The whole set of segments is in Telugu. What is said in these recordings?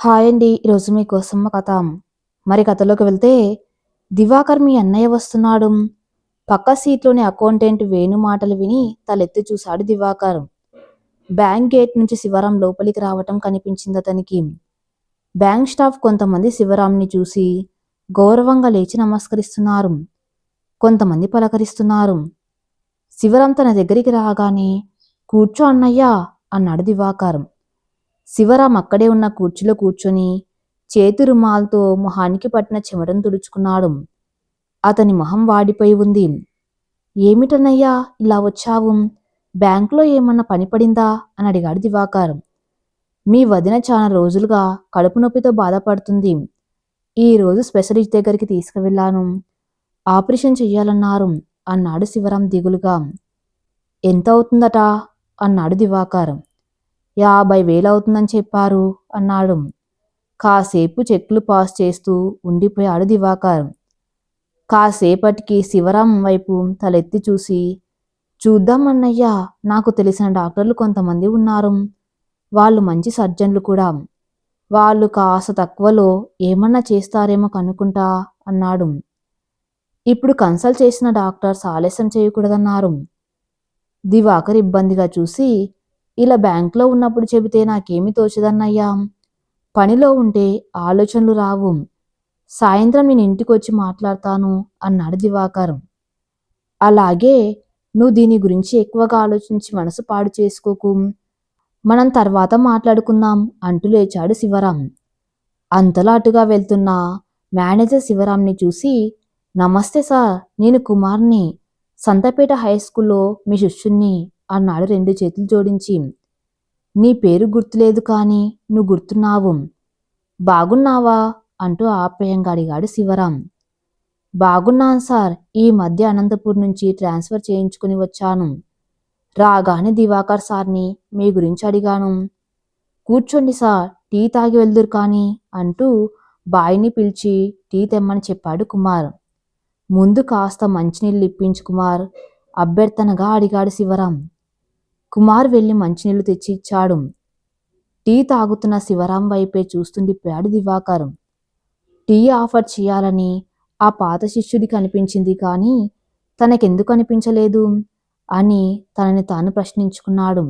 హాయ్ అండి. ఈరోజు మీకోసం కథ. మరి కథలోకి వెళ్తే దివాకర్ మీ అన్నయ్య వస్తున్నాడు. పక్క సీట్లోని అకౌంటెంట్ వేణు మాటలు విని తలెత్తి చూశాడు దివాకర్. బ్యాంక్ గేట్ నుంచి శివరాం లోపలికి రావటం కనిపించింది అతనికి. బ్యాంక్ స్టాఫ్ కొంతమంది శివరాంని చూసి గౌరవంగా లేచి నమస్కరిస్తున్నారు. కొంతమంది పలకరిస్తున్నారు. శివరాం తన దగ్గరికి రాగానే కూర్చో అన్నయ్యా అన్నాడు దివాకరం. శివరాం అక్కడే ఉన్న కుర్చీలో కూర్చొని చేతి రుమాలతో మొహానికి పట్టిన చెమటను తుడుచుకున్నాడు. అతని మొహం వాడిపోయి ఉంది. ఏమిటన్నయ్యా ఇలా వచ్చావు? బ్యాంకులో ఏమన్నా పని పడిందా? అని అడిగాడు దివాకర్. మీ వదిన చాలా రోజులుగా కడుపు నొప్పితో బాధపడుతుంది. ఈరోజు స్పెషలిస్ట్ దగ్గరికి తీసుకువెళ్ళాను. ఆపరేషన్ చెయ్యాలన్నారు అన్నాడు శివరాం దిగులుగా. ఎంత అవుతుందట? అన్నాడు దివాకారం. యాభై వేలు అవుతుందని చెప్పారు అన్నాడు. కాసేపు చెక్లు పాస్ చేస్తూ ఉండిపోయాడు దివాకర్. కాసేపటికి శివరాం వైపు తలెత్తి చూసి చూద్దాం అన్నయ్య నాకు తెలిసిన డాక్టర్లు కొంతమంది ఉన్నారు. వాళ్ళు మంచి సర్జన్లు కూడా. వాళ్ళు కాస్త తక్కువలో ఏమన్నా చేస్తారేమో కనుక్కుంటా అన్నాడు. ఇప్పుడు కన్సల్ట్ చేసిన డాక్టర్స్ ఆలస్యం చేయకూడదన్నారు. దివాకర్ ఇబ్బందిగా చూసి ఇలా బ్యాంకులో ఉన్నప్పుడు చెబితే నాకేమీ తోచదన్నయ్యా? పనిలో ఉంటే ఆలోచనలు రావు. సాయంత్రం నేను ఇంటికి వచ్చి మాట్లాడతాను అన్నాడు దివాకర్. అలాగే నువ్వు దీని గురించి ఎక్కువగా ఆలోచించి మనసు పాడు చేసుకోకు. మనం తర్వాత మాట్లాడుకుందాం అంటూ లేచాడు శివరాం. అంతలా అటుగా వెళ్తున్న మేనేజర్ శివరాంని చూసి నమస్తే సార్ నేను కుమార్ని. సంతపేట హై స్కూల్లో మీ శిష్యుణ్ణి. అన్నాడు రెండు చేతులు జోడించి. నీ పేరు గుర్తులేదు కానీ నువ్వు గుర్తున్నావు. బాగున్నావా? అంటూ ఆప్యాయంగా అడిగాడు శివరాం. బాగున్నాను సార్. ఈ మధ్య అనంతపూర్ నుంచి ట్రాన్స్ఫర్ చేయించుకుని వచ్చాను. రాగానే దివాకర్ సార్ని మీ గురించి అడిగాను. కూర్చోండి సార్. టీ తాగి వెళ్దురు కానీ అంటూ బాయిని పిలిచి టీ తెమ్మని చెప్పాడు కుమార్. ముందు కాస్త మంచినీళ్ళు ఇప్పించు కుమార్. అభ్యర్థనగా అడిగాడు శివరాం. కుమార్ వెళ్ళి మంచినీళ్ళు తెచ్చి ఇచ్చాడు. టీ తాగుతున్న శివరాం వైపే చూస్తుండిపోయాడు దివాకర్. టీ ఆఫర్ చేయాలని ఆ పాత శిష్యుడికి అనిపించింది కానీ తనకెందుకు అనిపించలేదు అని తనని తాను ప్రశ్నించుకున్నాడు.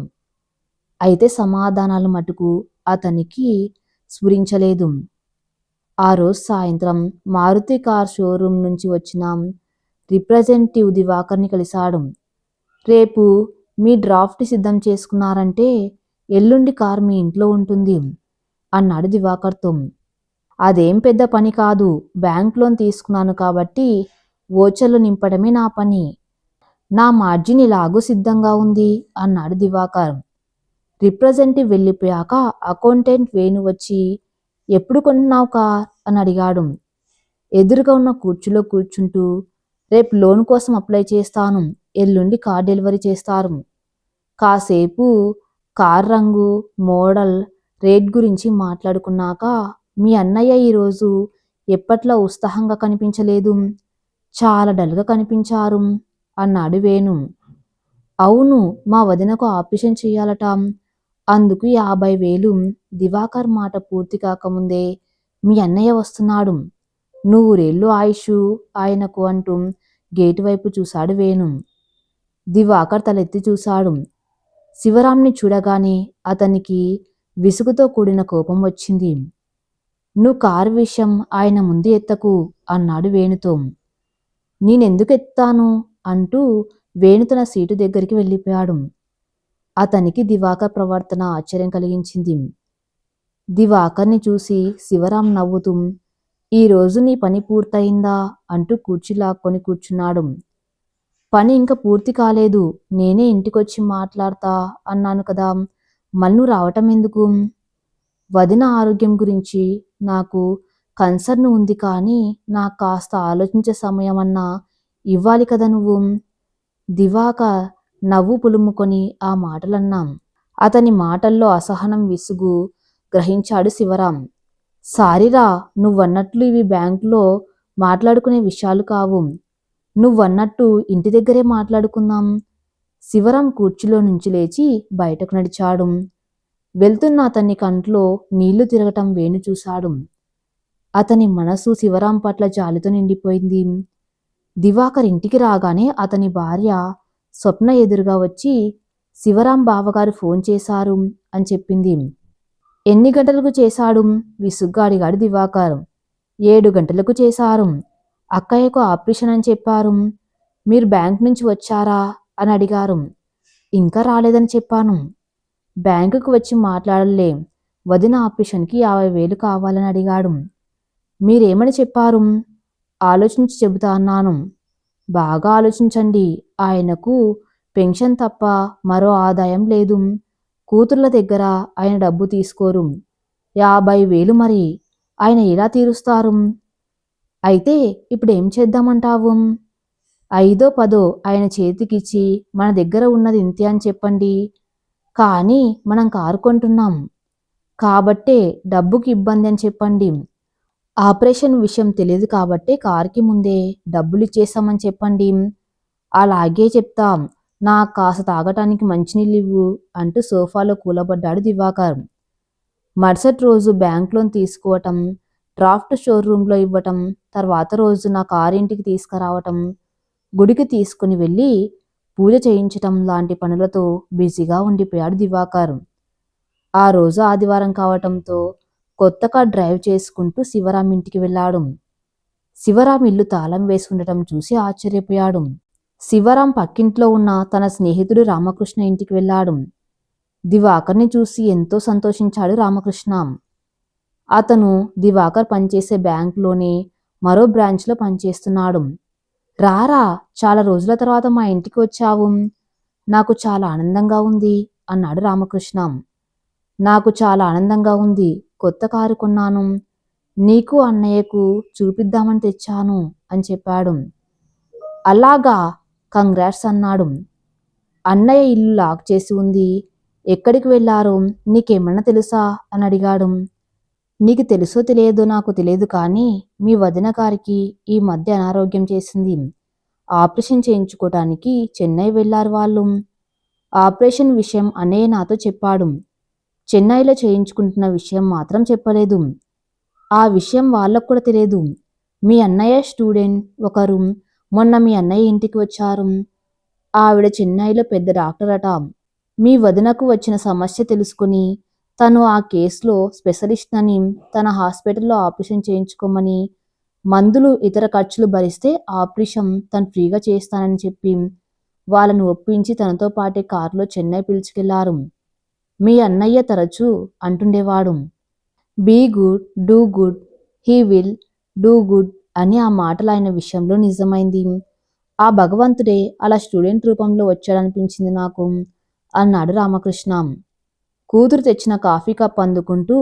అయితే సమాధానాలు మటుకు అతనికి స్ఫురించలేదు. ఆ రోజు సాయంత్రం మారుతి కార్ షోరూం నుంచి వచ్చిన రిప్రజెంటేటివ్ దివాకర్ని కలిశాడు. రేపు మీ డ్రాఫ్ట్ సిద్ధం చేసుకున్నారంటే ఎల్లుండి కార్ మీ ఇంట్లో ఉంటుంది అన్నాడు దివాకర్తో అదేం పెద్ద పని కాదు బ్యాంక్ లోన్ తీసుకున్నాను కాబట్టి ఓచర్లు నింపడమే నా పని. నా మార్జిన్ ఇలాగూ సిద్ధంగా ఉంది అన్నాడు దివాకర్. రిప్రజెంటివ్ వెళ్ళిపోయాక అకౌంటెంట్ వేణు వచ్చి ఎప్పుడు కొంటున్నావు కార్? అని అడిగాడు. ఎదురుగా ఉన్న కూర్చులో కూర్చుంటూ రేపు లోన్ కోసం అప్లై చేస్తాను ఎల్లుండి కార్ డెలివరీ చేస్తారు. కాసేపు కార్ రంగు మోడల్ రేట్ గురించి మాట్లాడుకున్నాక మీ అన్నయ్య ఈరోజు ఎప్పట్లా ఉత్సాహంగా కనిపించలేదు? చాలా డల్గా కనిపించారు అన్నాడు వేణు. అవును మా వదినకు ఆపరేషన్ చేయాలట. అందుకు యాభై వేలు దివాకర్ మాట పూర్తి కాకముందే మీ అన్నయ్య వస్తున్నాడు. నూరేళ్ళు ఆయుష్ ఆయనకు అంటూ గేటు వైపు చూశాడు వేణు. దివాకర్ తలెత్తి చూశాడు. శివరాంని చూడగానే అతనికి విసుగుతో కూడిన కోపం వచ్చింది. నువ్వు కారు విషయం ఆయన ముందు ఎత్తకు అన్నాడు వేణుతో. నేనెందుకు ఎత్తాను అంటూ వేణు తన సీటు దగ్గరికి వెళ్ళిపోయాడు. అతనికి దివాకర్ ప్రవర్తన ఆశ్చర్యం కలిగించింది. దివాకర్ని చూసి శివరాం నవ్వుతూ ఈరోజు నీ పని పూర్తయిందా అంటూ కూర్చిలాక్కొని కూర్చున్నాడు. పని ఇంకా పూర్తి కాలేదు. నేనే ఇంటికొచ్చి మాట్లాడతా అన్నాను కదా. మన్ను రావటం ఎందుకు? వదిన ఆరోగ్యం గురించి నాకు కన్సర్న్ ఉంది కానీ నాకు కాస్త ఆలోచించే సమయం అన్నా ఇవ్వాలి కదా నువ్వు? దివాక నవ్వు పులుముకొని ఆ మాటలన్నాం. అతని మాటల్లో అసహనం విసుగు గ్రహించాడు శివరాం. సారీరా నువ్వన్నట్లు ఇవి బ్యాంకులో మాట్లాడుకునే విషయాలు కావు. నువ్వన్నట్టు ఇంటి దగ్గరే మాట్లాడుకుందాం. శివరాం కుర్చీలో నుంచి లేచి బయటకు నడిచాడు. వెళ్తున్న అతని కంట్లో నీళ్ళు తిరగటం వేణు చూశాడు. అతని మనసు శివరాం పట్ల జాలితో నిండిపోయింది. దివాకర్ ఇంటికి రాగానే అతని భార్య స్వప్న ఎదురుగా వచ్చి శివరాం బావగారు ఫోన్ చేశారు అని చెప్పింది. ఎన్ని గంటలకు చేశాడు? విసుగ్గా అడిగాడు దివాకర్. ఏడు గంటలకు చేశారు అక్కయ్యకు ఆపరేషన్ అని చెప్పారు. మీరు బ్యాంక్ నుంచి వచ్చారా? అని అడిగారు. ఇంకా రాలేదని చెప్పాను. బ్యాంకుకు వచ్చి మాట్లాడలే. వదిన ఆపరేషన్కి యాభై వేలు కావాలని అడిగాడు. మీరేమని చెప్పారు? ఆలోచించి చెబుతా అన్నాను. బాగా ఆలోచించండి. ఆయనకు పెన్షన్ తప్ప మరో ఆదాయం లేదు. కూతుర్ల దగ్గర ఆయన డబ్బు తీసుకోరు. యాభై వేలు మరి ఆయన ఎలా తీరుస్తారు? అయితే ఇప్పుడు ఏం చేద్దామంటావు? ఐదో పదో ఆయన చేతికిచ్చి మన దగ్గర ఉన్నది ఇంతే అని చెప్పండి. కానీ మనం కారు కొంటున్నాం కాబట్టే డబ్బుకి ఇబ్బంది అని చెప్పండి. ఆపరేషన్ విషయం తెలియదు కాబట్టి కారుకి ముందే డబ్బులు ఇచ్చేసామని చెప్పండి. అలాగే చెప్తాం. నాకు కాస్త తాగటానికి మంచినీళ్ళు ఇవ్వు అంటూ సోఫాలో కూలబడ్డాడు దివాకర్. మరుసటి రోజు బ్యాంక్ లోన్ తీసుకోవటం డ్రాఫ్ట్ షోరూంలో ఇవ్వటం తర్వాత రోజు నా కారింటికి తీసుకురావటం గుడికి తీసుకుని వెళ్ళి పూజ చేయించటం లాంటి పనులతో బిజీగా ఉండిపోయాడు దివాకర్. ఆ రోజు ఆదివారం కావటంతో కొత్తగా డ్రైవ్ చేసుకుంటూ శివరాం ఇంటికి వెళ్ళాడు. శివరాం ఇల్లు తాళం వేసుకుండటం చూసి ఆశ్చర్యపోయాడు. శివరాం పక్కింట్లో ఉన్న తన స్నేహితుడు రామకృష్ణ ఇంటికి వెళ్ళాడు. దివాకర్ని చూసి ఎంతో సంతోషించాడు రామకృష్ణ. అతను దివాకర్ పనిచేసే బ్యాంకులోనే మరో బ్రాంచ్లో పనిచేస్తున్నాడు. రారా చాలా రోజుల తర్వాత మా ఇంటికి వచ్చావు. నాకు చాలా ఆనందంగా ఉంది అన్నాడు రామకృష్ణ. నాకు చాలా ఆనందంగా ఉంది కొత్త కారు కొన్నాను. నీకు అన్నయ్యకు చూపిద్దామని తెచ్చాను అని చెప్పాడు. అలాగా కంగ్రాట్స్ అన్నాడు. అన్నయ్య ఇల్లు లాక్ చేసి ఉంది. ఎక్కడికి వెళ్ళారు? నీకేమన్నా తెలుసా? అని అడిగాడు. నీకు తెలుసో తెలియదో నాకు తెలియదు కానీ మీ వదిన గారికి ఈ మధ్య అనారోగ్యం చేసింది. ఆపరేషన్ చేయించుకోవటానికి చెన్నై వెళ్ళారు వాళ్ళు. ఆపరేషన్ విషయం అనే నాతో చెప్పాడు. చెన్నైలో చేయించుకుంటున్న విషయం మాత్రం చెప్పలేదు. ఆ విషయం వాళ్ళకు కూడా తెలియదు. మీ అన్నయ్య స్టూడెంట్ ఒకరు. మొన్న మీ అన్నయ్య ఇంటికి వచ్చారు. ఆవిడ చెన్నైలో పెద్ద డాక్టర్ అట మీ వదినకు వచ్చిన సమస్య తెలుసుకుని తను ఆ కేసులో స్పెషలిస్ట్ అని తన హాస్పిటల్లో ఆపరేషన్ చేయించుకోమని మందులు ఇతర ఖర్చులు భరిస్తే ఆపరేషన్ తను ఫ్రీగా చేస్తానని చెప్పి వాళ్ళను ఒప్పించి తనతో పాటే కారులో చెన్నై పిలుచుకెళ్ళారు. మీ అన్నయ్య తరచూ అంటుండేవాడు. Be good do good he will do good అని ఆ మాటలు ఆయన విషయంలో నిజమైంది. ఆ భగవంతుడే అలా స్టూడెంట్ రూపంలో వచ్చాడనిపించింది నాకు అన్నాడు రామకృష్ణ. కూతురు తెచ్చిన కాఫీ కప్ అందుకుంటూ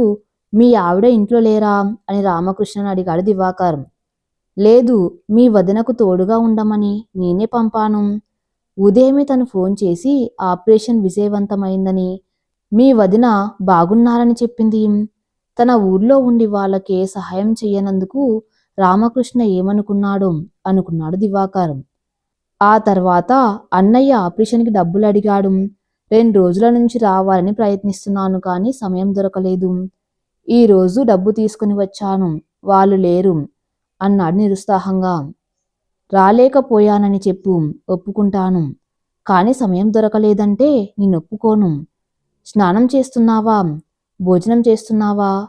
మీ ఆవిడ ఇంట్లో లేరా? అని రామకృష్ణ అడిగాడు దివాకర్. లేదు మీ వదినకు తోడుగా ఉండమని నేనే పంపాను. ఉదయమే తను ఫోన్ చేసి ఆపరేషన్ విజయవంతమైందని మీ వదిన బాగున్నారని చెప్పింది. తన ఊర్లో ఉండి వాళ్ళకే సహాయం చేయనందుకు రామకృష్ణ ఏమనుకున్నాడు? అనుకున్నాడు దివాకర్. ఆ తర్వాత అన్నయ్య ఆపరేషన్కి డబ్బులు అడిగాడు. రెండు రోజుల నుంచి రావాలని ప్రయత్నిస్తున్నాను కానీ సమయం దొరకలేదు. ఈ రోజు డబ్బు తీసుకుని వచ్చాను. వాళ్ళు లేరు అన్నాడు నిరుత్సాహంగా. రాలేకపోయానని చెప్పు ఒప్పుకుంటాను. కానీ సమయం దొరకలేదంటే నేను ఒప్పుకోను. స్నానం చేస్తున్నావా? భోజనం చేస్తున్నావా?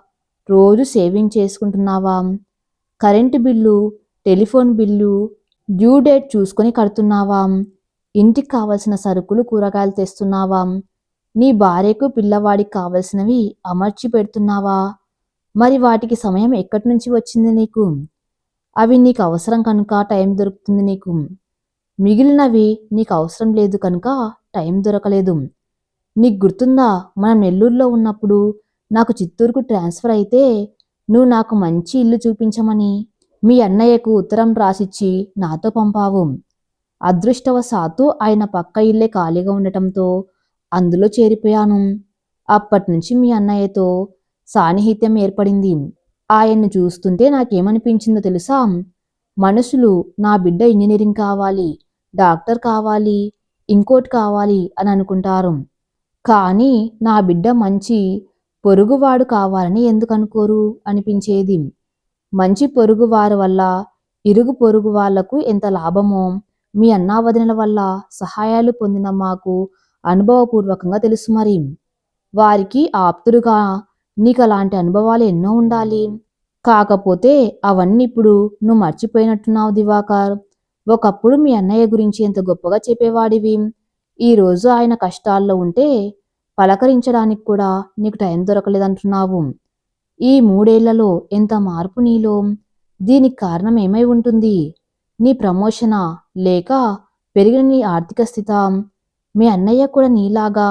రోజు saving చేసుకుంటున్నావా? Current bill telephone bill due date చూసుకొని కడుతున్నావా? ఇంటికి కావలసిన సరుకులు కూరగాయలు తెస్తున్నావా? నీ భార్యకు పిల్లవాడికి కావలసినవి అమర్చి పెడుతున్నావా? మరి వాటికి సమయం ఎక్కడి నుంచి వచ్చింది నీకు? అవి నీకు అవసరం కనుక టైం దొరుకుతుంది నీకు. మిగిలినవి నీకు అవసరం లేదు కనుక టైం దొరకలేదు. నీకు గుర్తుందా? మనం నెల్లూరులో ఉన్నప్పుడు నాకు చిత్తూరుకు ట్రాన్స్ఫర్ అయితే నువ్వు నాకు మంచి ఇల్లు చూపించమని మీ అన్నయ్యకు ఉత్తరం రాసిచ్చి నాతో పంపావు. అదృష్టవశాత్తు ఆయన పక్క ఇల్లే ఖాళీగా ఉండటంతో అందులో చేరిపోయాను. అప్పటి నుంచి మీ అన్నయ్యతో సాన్నిహిత్యం ఏర్పడింది. ఆయన్ను చూస్తుంటే నాకేమనిపించిందో తెలుసా? మనుషులు నా బిడ్డ ఇంజనీరింగ్ కావాలి డాక్టర్ కావాలి ఇంకోటి కావాలి అని అనుకుంటారు. కానీ నా బిడ్డ మంచి పొరుగువాడు కావాలని ఎందుకు అనుకోరు? అనిపించేది. మంచి పొరుగువారి వల్ల ఇరుగు పొరుగు వాళ్ళకు ఎంత లాభమో? మీ అన్నావదినల వల్ల సహాయాలు పొందిన మాకు అనుభవపూర్వకంగా తెలుసు మరి. వారికి ఆప్తుడుగా నీకు అలాంటి అనుభవాలు ఎన్నో ఉండాలి. కాకపోతే అవన్నీ ఇప్పుడు నువ్వు మర్చిపోయినట్టున్నావు దివాకర్. ఒకప్పుడు మీ అన్నయ్య గురించి ఎంత గొప్పగా చెప్పేవాడివి. ఈరోజు ఆయన కష్టాల్లో ఉంటే పలకరించడానికి కూడా నీకు టైం దొరకలేదంటున్నావు. ఈ మూడేళ్ళలో ఎంత మార్పు నీలో? దీనికి కారణం ఏమై ఉంటుంది? నీ ప్రమోషనా? లేక పెరిగిన నీ ఆర్థిక స్థితం. మీ అన్నయ్య కూడా నీలాగా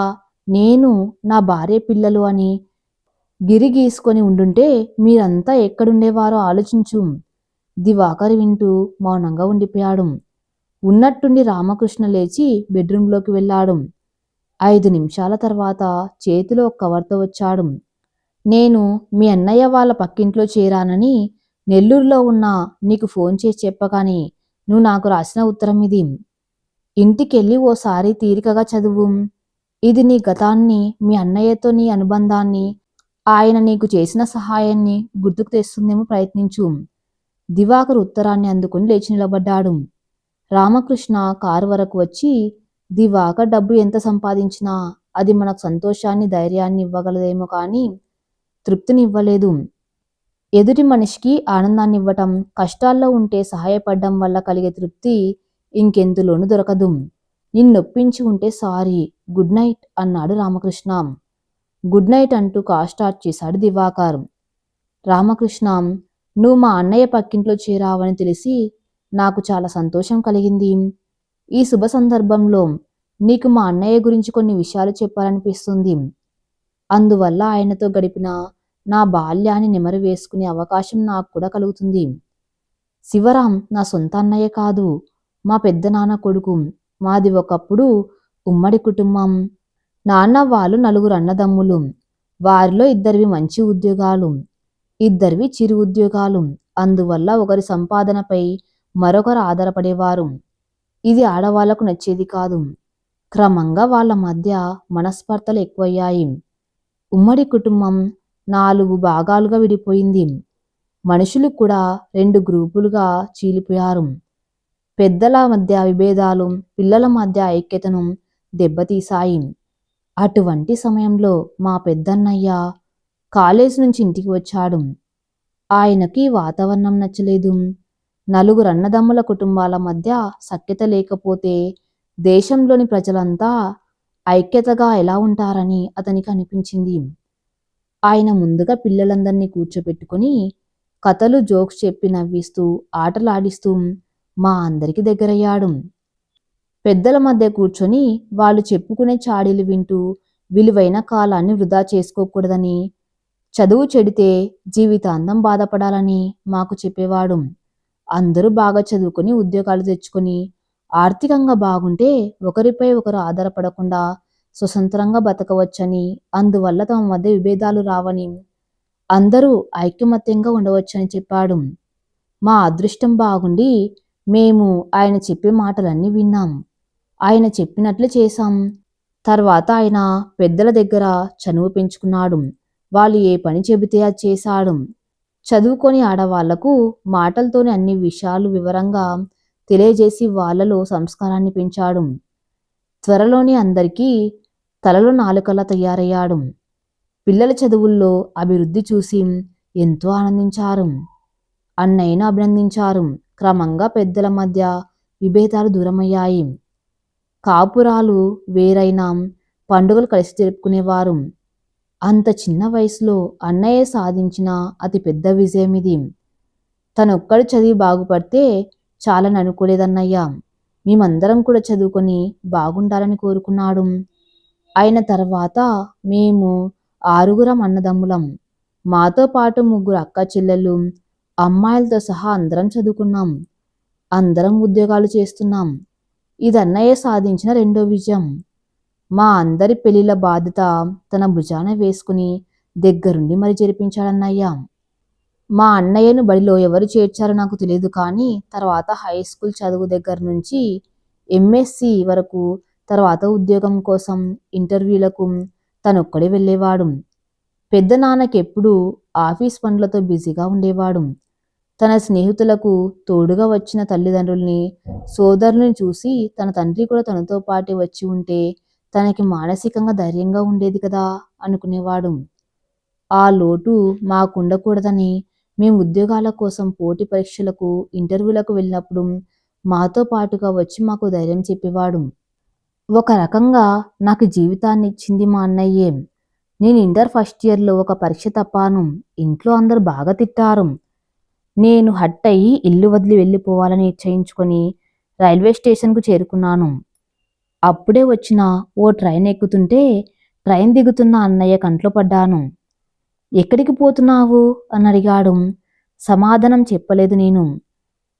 నేను నా భార్య పిల్లలు అని గిరి గీసుకొని ఉండుంటే మీరంతా ఎక్కడుండేవారో ఆలోచించు. దివాకర్ వింటూ మౌనంగా ఉండిపోయాడు. ఉన్నట్టుండి రామకృష్ణ లేచి బెడ్రూంలోకి వెళ్ళాడు. ఐదు నిమిషాల తర్వాత చేతిలో ఒక కవర్తో వచ్చాడు. నేను మీ అన్నయ్య వాళ్ళ పక్కింట్లో చేరానని నెల్లూరులో ఉన్న నీకు ఫోన్ చేసి చెప్పగానే నువ్వు నాకు రాసిన ఉత్తరం ఇది. ఇంటికెళ్ళి ఓసారి తీరికగా చదువు. ఇది నీ గతాన్ని మీ అన్నయ్యతో నీ అనుబంధాన్ని ఆయన నీకు చేసిన సహాయాన్ని గుర్తుకు తెస్తుందేమో ప్రయత్నించు. దివాకర్ ఉత్తరాన్ని అందుకుని లేచి నిలబడ్డాడు. రామకృష్ణ కారు వరకు వచ్చి దివాకర్ డబ్బు ఎంత సంపాదించినా అది మనకు సంతోషాన్ని ధైర్యాన్ని ఇవ్వగలదేమో కానీ తృప్తిని ఇవ్వలేదు. ఎదుటి మనిషికి ఆనందాన్ని ఇవ్వటం కష్టాల్లో ఉంటే సహాయపడడం వల్ల కలిగే తృప్తి ఇంకెందులోనూ దొరకదు. నిన్నొప్పించి ఉంటే సారీ గుడ్ నైట్ అన్నాడు రామకృష్ణ. గుడ్ నైట్ అంటూ కార్ స్టార్ట్ చేశాడు దివాకర్. రామకృష్ణ నువ్వు మా అన్నయ్య పక్కింట్లో చేరావని తెలిసి నాకు చాలా సంతోషం కలిగింది. ఈ శుభ సందర్భంలో నీకు మా అన్నయ్య గురించి కొన్ని విషయాలు చెప్పాలనిపిస్తుంది. అందువల్ల ఆయనతో గడిపిన నా బాల్యాన్ని నెమరు వేసుకునే అవకాశం నాకు కూడా కలుగుతుంది. శివరాం నా సొంత అన్నయ్య కాదు మా పెద్దనాన్న కొడుకు మాది ఒకప్పుడు ఉమ్మడి కుటుంబం. నాన్న వాళ్ళు నలుగురు అన్నదమ్ములు వారిలో ఇద్దరివి మంచి ఉద్యోగాలు ఇద్దరివి చిరు ఉద్యోగాలు అందువల్ల ఒకరి సంపాదనపై మరొకరు ఆధారపడేవారు. ఇది ఆడవాళ్ళకు నచ్చేది కాదు. క్రమంగా వాళ్ళ మధ్య మనస్పర్ధలు ఎక్కువయ్యాయి. ఉమ్మడి కుటుంబం నాలుగు భాగాలుగా విడిపోయింది. మనుషులు కూడా రెండు గ్రూపులుగా చీలిపోయారు. పెద్దల మధ్య విభేదాలు పిల్లల మధ్య ఐక్యతను దెబ్బతీశాయి. అటువంటి సమయంలో మా పెద్దన్నయ్య కాలేజ్ నుంచి ఇంటికి వచ్చాడు. ఆయనకి వాతావరణం నచ్చలేదు. నలుగురు అన్నదమ్ముల కుటుంబాల మధ్య సఖ్యత లేకపోతే దేశంలోని ప్రజలంతా ఐక్యతగా ఎలా ఉంటారని అతనికి అనిపించింది. ఆయన ముందుగా పిల్లలందరినీ కూర్చోబెట్టుకుని కథలు జోక్స్ చెప్పి నవ్విస్తూ ఆటలాడిస్తూ మా అందరికి దగ్గరయ్యాడు. పెద్దల మధ్య కూర్చొని వాళ్ళు చెప్పుకునే చాడీలు వింటూ విలువైన కాలాన్ని వృధా చేసుకోకూడదని చదువు చెడితే జీవితాంతం బాధపడాలని మాకు చెప్పేవాడు. అందరూ బాగా చదువుకొని ఉద్యోగాలు తెచ్చుకొని ఆర్థికంగా బాగుంటే ఒకరిపై ఒకరు ఆధారపడకుండా స్వతంత్రంగా బతకవచ్చని అందువల్ల తమ మధ్య విభేదాలు రావని అందరూ ఐకమత్యంగా ఉండవచ్చని చెప్పాడు. మా అదృష్టం బాగుండి మేము ఆయన చెప్పే మాటలన్నీ విన్నాం. ఆయన చెప్పినట్లు చేశాం. తర్వాత ఆయన పెద్దల దగ్గర చనువు పెంచుకున్నాడు. వాళ్ళు ఏ పని చెబితే అది చేశాడు. చదువుకొని ఆడవాళ్ళకు మాటలతోనే అన్ని విషయాలు వివరంగా తెలియజేసి వాళ్ళలో సంస్కారాన్ని పెంచాడు. త్వరలోనే అందరికీ తలలో నాలుకలా తయారయ్యాడు. పిల్లల చదువుల్లో అభివృద్ధి చూసి ఎంతో ఆనందించారు. అన్నయ్యను అభినందించారు. క్రమంగా పెద్దల మధ్య విభేదాలు దూరమయ్యాయి. కాపురాలు వేరైనా పండుగలు కలిసి జరుపుకునేవారు. అంత చిన్న వయసులో అన్నయ్య సాధించిన అతి పెద్ద విజయం ఇది. తనొక్కడు చదివి బాగుపడితే చాలని అనుకోలేదన్నయ్య. మేమందరం కూడా చదువుకొని బాగుండాలని కోరుకున్నాడు. అయిన తర్వాత మేము ఆరుగురం అన్నదమ్ములం. మాతో పాటు ముగ్గురు అక్క చెల్లెలు అమ్మాయిలతో సహా అందరం చదువుకున్నాం. అందరం ఉద్యోగాలు చేస్తున్నాం. ఇది అన్నయ్య సాధించిన రెండో విజయం. మా అందరి పెళ్ళిళ్ళ బాధ్యత తన భుజాన వేసుకుని దగ్గరుండి మరి జరిపించాడన్నయ్య. మా అన్నయ్యను బడిలో ఎవరు చేర్చారో నాకు తెలియదు కానీ తర్వాత హై స్కూల్ చదువు దగ్గర నుంచి ఎంఎస్సి వరకు తర్వాత ఉద్యోగం కోసం ఇంటర్వ్యూలకు తనొక్కడే వెళ్ళేవాడు. పెద్ద నాన్నకెప్పుడూ ఆఫీస్ పనులతో బిజీగా ఉండేవాడు. తన స్నేహితులకు తోడుగా వచ్చిన తల్లిదండ్రుల్ని సోదరుల్ని చూసి తన తండ్రి కూడా తనతో పాటు వచ్చి ఉంటే తనకి మానసికంగా ధైర్యంగా ఉండేది కదా అనుకునేవాడు. ఆ లోటు మాకుండకూడదని మేము ఉద్యోగాల కోసం పోటీ పరీక్షలకు ఇంటర్వ్యూలకు వెళ్ళినప్పుడు మాతో పాటుగా వచ్చి మాకు ధైర్యం చెప్పేవాడు. ఒక రకంగా నాకు జీవితాన్ని ఇచ్చింది మా అన్నయ్యే. నేను ఇంటర్ ఫస్ట్ ఇయర్లో ఒక పరీక్ష తప్పాను. ఇంట్లో అందరు బాగా తిట్టారు. నేను హట్ అయ్యి ఇల్లు వదిలి వెళ్ళిపోవాలని నిశ్చయించుకొని రైల్వే స్టేషన్కు చేరుకున్నాను. అప్పుడే వచ్చిన ఓ ట్రైన్ ఎక్కుతుంటే ట్రైన్ దిగుతున్న అన్నయ్య కంట్లో పడ్డాను. ఎక్కడికి పోతున్నావు? అని అడిగాడు. సమాధానం చెప్పలేదు నేను.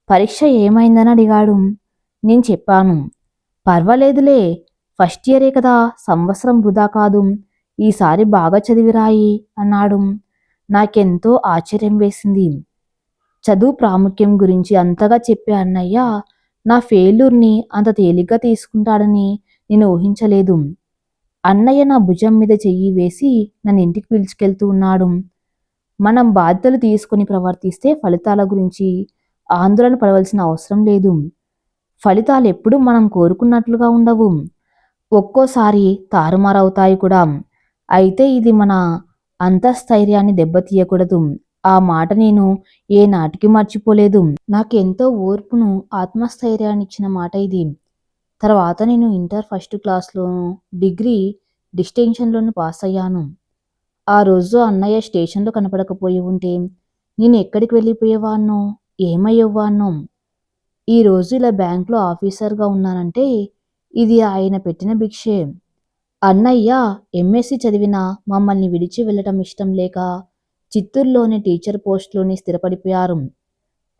పరీక్ష ఏమైందని అడిగాడు. నేను చెప్పాను. పర్వాలేదులే. ఫస్ట్ ఇయరే కదా సంవత్సరం వృధా కాదు. ఈసారి బాగా చదివిరాయి అన్నాడు. నాకెంతో ఆశ్చర్యం వేసింది. చదువు ప్రాముఖ్యం గురించి అంతగా చెప్పే అన్నయ్య నా ఫెయిల్యూర్ని అంత తేలిగ్గా తీసుకుంటాడని నేను ఊహించలేదు. అన్నయ్య నా భుజం మీద చెయ్యి వేసి నన్ను ఇంటికి పిలుచుకెళ్తూ ఉన్నాడు. మనం బాధ్యతలు తీసుకొని ప్రవర్తిస్తే ఫలితాల గురించి ఆందోళన పడవలసిన అవసరం లేదు. ఫలితాలు ఎప్పుడూ మనం కోరుకున్నట్లుగా ఉండవు. ఒక్కోసారి తారుమారవుతాయి కూడా. అయితే ఇది మన అంతస్థైర్యాన్ని దెబ్బతీయకూడదు. ఆ మాట నేను ఏ నాటికి మర్చిపోలేదు. నాకెంతో ఓర్పును ఆత్మస్థైర్యాన్ని ఇచ్చిన మాట ఇది. తర్వాత నేను ఇంటర్ ఫస్ట్ క్లాస్లోను డిగ్రీ డిస్టింక్షన్లోను పాస్ అయ్యాను ఆ రోజు అన్నయ్య స్టేషన్లో కనపడకపోయి ఉంటే నేను ఎక్కడికి వెళ్ళిపోయేవాన్నో ఏమయ్యేవాన్నో ఈరోజు ఇలా బ్యాంకులో ఆఫీసర్గా ఉన్నానంటే ఇది ఆయన పెట్టిన భిక్షే. అన్నయ్య ఎంఎస్సి చదివినా మమ్మల్ని విడిచి వెళ్ళటం ఇష్టం లేక చిత్తూరులోని టీచర్ పోస్ట్లోని స్థిరపడిపోయారు.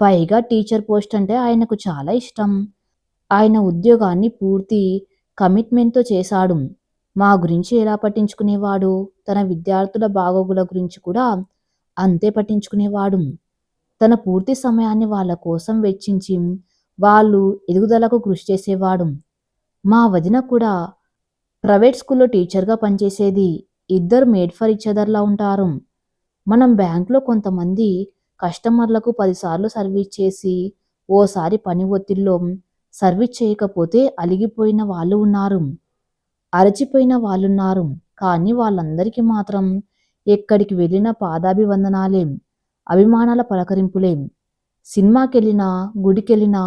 పైగా టీచర్ పోస్ట్ అంటే ఆయనకు చాలా ఇష్టం. ఆయన ఉద్యోగాన్ని పూర్తి కమిట్మెంట్తో చేశాడు. మా గురించి ఎలా పట్టించుకునేవాడు? తన విద్యార్థుల బాగోగుల గురించి కూడా అంతే పట్టించుకునేవాడు. తన పూర్తి సమయాన్ని వాళ్ళ కోసం వెచ్చించి వాళ్ళు ఎదుగుదలకు కృషి చేసేవాడు. మా వదిన కూడా ప్రైవేట్ స్కూల్లో టీచర్గా పనిచేసేది ఇద్దరు మేడ్ ఫర్ ఇచ్ అదర్లా ఉంటారు. మనం బ్యాంకులో కొంతమంది కస్టమర్లకు పదిసార్లు సర్వీస్ చేసి ఓసారి పని ఒత్తిడిలో సర్వీస్ చేయకపోతే అలిగిపోయిన వాళ్ళు ఉన్నారు. అరచిపోయిన వాళ్ళున్నారు కానీ వాళ్ళందరికీ మాత్రం ఎక్కడికి వెళ్ళిన పాదాభివందనాలేం. అభిమానాల పలకరింపులేం. సినిమాకి వెళ్ళినా గుడికి వెళ్ళినా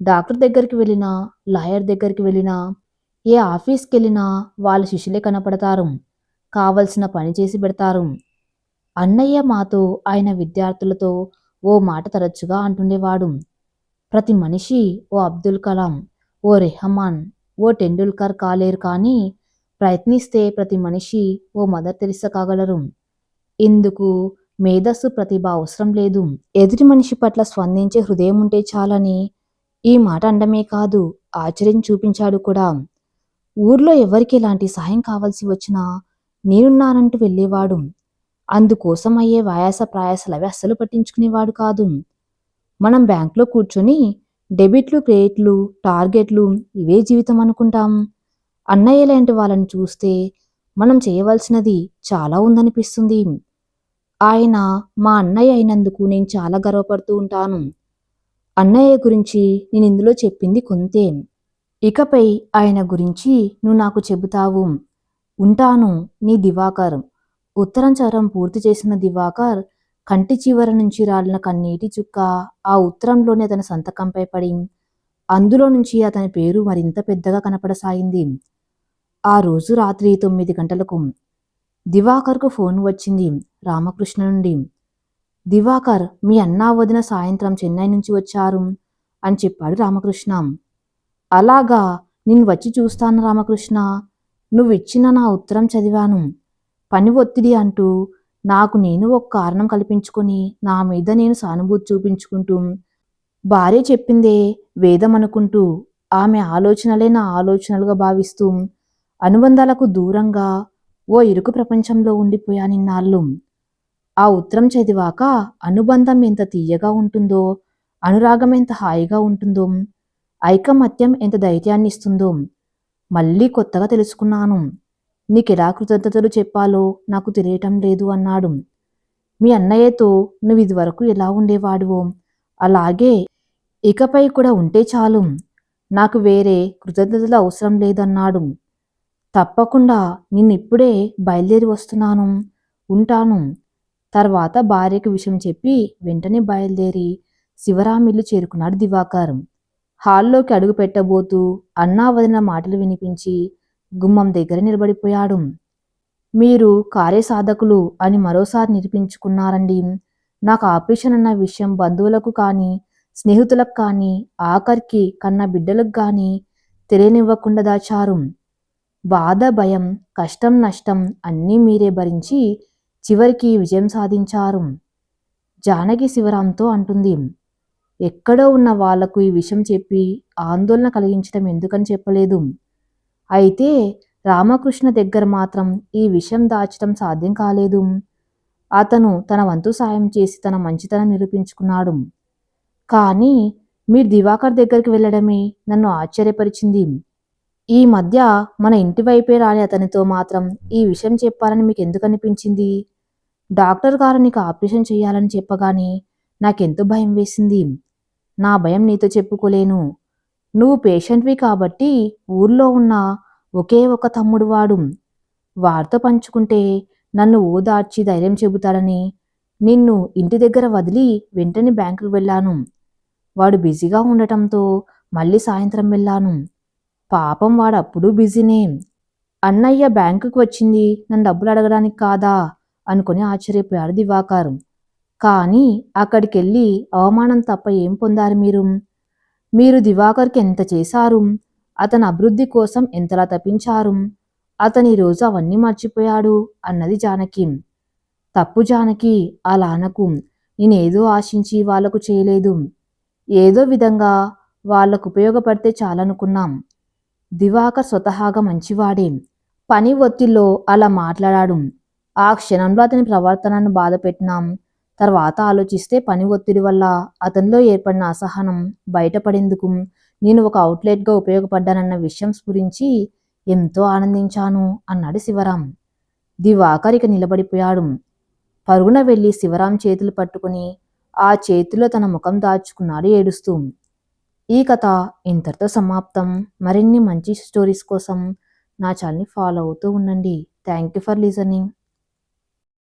డాక్టర్ దగ్గరికి వెళ్ళినా లాయర్ దగ్గరికి వెళ్ళినా ఏ ఆఫీస్కి వెళ్ళినా వాళ్ళ శిష్యులే కనపడతారు. కావలసిన పని చేసి పెడతారు. అన్నయ్య మాతో ఆయన విద్యార్థులతో ఓ మాట తరచుగా అంటుండేవాడు. ప్రతి మనిషి ఓ అబ్దుల్ కలాం ఓ రెహమాన్ ఓ టెండూల్కర్ కాలేరు కానీ ప్రయత్నిస్తే ప్రతి మనిషి ఓ మదర్ తెరిసా కాగలరు. ఇందుకు మేధస్సు ప్రతిభ అవసరం లేదు. ఎదుటి మనిషి పట్ల స్పందించే హృదయం ఉంటే చాలని. ఈ మాట అండమే కాదు ఆశ్చర్యం చూపించాడు కూడా. ఊర్లో ఎవరికి ఎలాంటి సహాయం కావాల్సి వచ్చినా నేనున్నానంటూ వెళ్ళేవాడు. అందుకోసం అయ్యే వాయాస ప్రయాసలవి అస్సలు పట్టించుకునేవాడు కాదు. మనం బ్యాంకులో కూర్చొని డెబిట్లు క్రెడిట్లు టార్గెట్లు ఇవే జీవితం అనుకుంటాం. అన్నయ్య లాంటి వాళ్ళని చూస్తే మనం చేయవలసినది చాలా ఉందనిపిస్తుంది. ఆయన మా అన్నయ్య అయినందుకు నేను చాలా గర్వపడుతూ ఉంటాను. అన్నయ్య గురించి నేను ఇందులో చెప్పింది కొంతే. ఇకపై ఆయన గురించి నువ్వు నాకు చెబుతావు. ఉంటాను నీ దివాకర్. ఉత్తరం చరం పూర్తి చేసిన దివాకర్ కంటి చివర నుంచి రాలిన కన్నీటి చుక్క ఆ ఉత్తరంలోనే అతని సంతకంపై పడి అందులో నుంచి అతని పేరు మరింత పెద్దగా కనపడసాగింది. ఆ రోజు రాత్రి తొమ్మిది గంటలకు దివాకర్కు ఫోన్ వచ్చింది. రామకృష్ణ నుండి దివాకర్ మీ అన్నా వదిన సాయంత్రం చెన్నై నుంచి వచ్చారు అని చెప్పాడు రామకృష్ణ. అలాగా నేను వచ్చి చూస్తాను రామకృష్ణ. నువ్వు ఇచ్చిన నా ఉత్తరం చదివాను. పని ఒత్తిడి అంటూ నాకు నేను ఒక కారణం కల్పించుకొని నా మీద నేను సానుభూతి చూపించుకుంటూ భార్య చెప్పిందే వేదం అనుకుంటూ ఆమె ఆలోచనలే నా ఆలోచనలుగా భావిస్తూ అనుబంధాలకు దూరంగా ఓ ఇరుకు ప్రపంచంలో ఉండిపోయానిన్నాళ్ళు. ఆ ఉత్తరం చదివాక అనుబంధం ఎంత తీయగా ఉంటుందో అనురాగం ఎంత హాయిగా ఉంటుందో ఐకమత్యం ఎంత ధైర్యాన్ని ఇస్తుందో మళ్ళీ కొత్తగా తెలుసుకున్నాను. నీకెలా కృతజ్ఞతలు చెప్పాలో నాకు తెలియటం లేదు అన్నాడు. మీ అన్నయ్యతో నువ్వు ఇదివరకు ఎలా ఉండేవాడువో అలాగే ఇకపై కూడా ఉంటే చాలు. నాకు వేరే కృతజ్ఞతలు అవసరం లేదన్నాడు. తప్పకుండా నిన్నిప్పుడే బయలుదేరి వస్తున్నాను ఉంటాను. తర్వాత భార్యకు విషయం చెప్పి వెంటనే బయలుదేరి శివరామిల్లు చేరుకున్నాడు దివాకర్. హాల్లోకి అడుగు పెట్టబోతూ అన్నా వదిన మాటలు వినిపించి గుమ్మం దగ్గర నిలబడిపోయాడు. మీరు కార్యసాధకులు అని మరోసారి నిరూపించుకున్నారండి. నాకు ఆపరేషన్ అన్న విషయం బంధువులకు కానీ స్నేహితులకు కానీ ఆఖరికి కన్న బిడ్డలకు కానీ తెలియనివ్వకుండా దాచారు. బాధ భయం కష్టం నష్టం అన్నీ మీరే భరించి చివరికి విజయం సాధించారు. జానకి శివరాంతో అంటుంది ఎక్కడో ఉన్న వాళ్ళకు ఈ విషయం చెప్పి ఆందోళన కలిగించడం ఎందుకని చెప్పలేదు? అయితే రామకృష్ణ దగ్గర మాత్రం ఈ విషయం దాచడం సాధ్యం కాలేదు. అతను తన వంతు సాయం చేసి తన మంచితనం నిరూపించుకున్నాడు. కానీ మీరు దివాకర్ దగ్గరికి వెళ్ళడమే నన్ను ఆశ్చర్యపరిచింది. ఈ మధ్య మన ఇంటి వైపే రాని అతనితో మాత్రం ఈ విషయం చెప్పాలని మీకు ఎందుకు అనిపించింది డాక్టర్ గారు నీకు ఆపరేషన్ చేయాలని చెప్పగానే నాకెంతో భయం వేసింది. నా భయం నీతో చెప్పుకోలేను. నువ్వు పేషెంట్వి కాబట్టి ఊర్లో ఉన్న ఒకే ఒక తమ్ముడు వాడు. వాడితో పంచుకుంటే నన్ను ఓదార్చి ధైర్యం చెబుతాడని నిన్ను ఇంటి దగ్గర వదిలి వెంటనే బ్యాంకుకు వెళ్ళాను. వాడు బిజీగా ఉండటంతో మళ్ళీ సాయంత్రం వెళ్ళాను. పాపం వాడు అప్పుడు బిజీనే. అన్నయ్య బ్యాంకుకు వచ్చింది. నన్ను డబ్బులు అడగడానికి కాదా? అనుకుని ఆశ్చర్యపోయాడు దివాకర్. కానీ అక్కడికెళ్ళి అవమానం తప్ప ఏం పొందారు మీరు? మీరు దివాకర్కి ఎంత చేశారు? అతని అభివృద్ధి కోసం ఎంతలా తప్పించారు? అతని ఈరోజు అవన్నీ మర్చిపోయాడు అన్నది జానకి. తప్పు జానకి అలా అనకు. నేనేదో ఆశించి వాళ్ళకు చేయలేదు. ఏదో విధంగా వాళ్ళకు ఉపయోగపడితే చాలనుకున్నాం. దివాకర్ స్వతహాగా మంచివాడే. పని ఒత్తిడిలో అలా మాట్లాడాడు. ఆ క్షణంలో అతని ప్రవర్తనను బాధ పెట్టినాం తర్వాత ఆలోచిస్తే పని ఒత్తిడి వల్ల అతనిలో ఏర్పడిన అసహనం బయటపడేందుకు నేను ఒక అవుట్లెట్గా ఉపయోగపడ్డానన్న విషయం స్ఫురించి ఎంతో ఆనందించాను అన్నాడు శివరాం. దివాకర్ ఇక నిలబడిపోయాడు. పరుగున వెళ్ళి శివరాం చేతులు పట్టుకుని ఆ చేతిలో తన ముఖం దాచుకున్నాడు ఏడుస్తూ. ఈ కథ ఇంతటితో సమాప్తం. మరిన్ని మంచి స్టోరీస్ కోసం నా ఛానల్ని ఫాలో అవుతూ ఉండండి. Thank you for listening.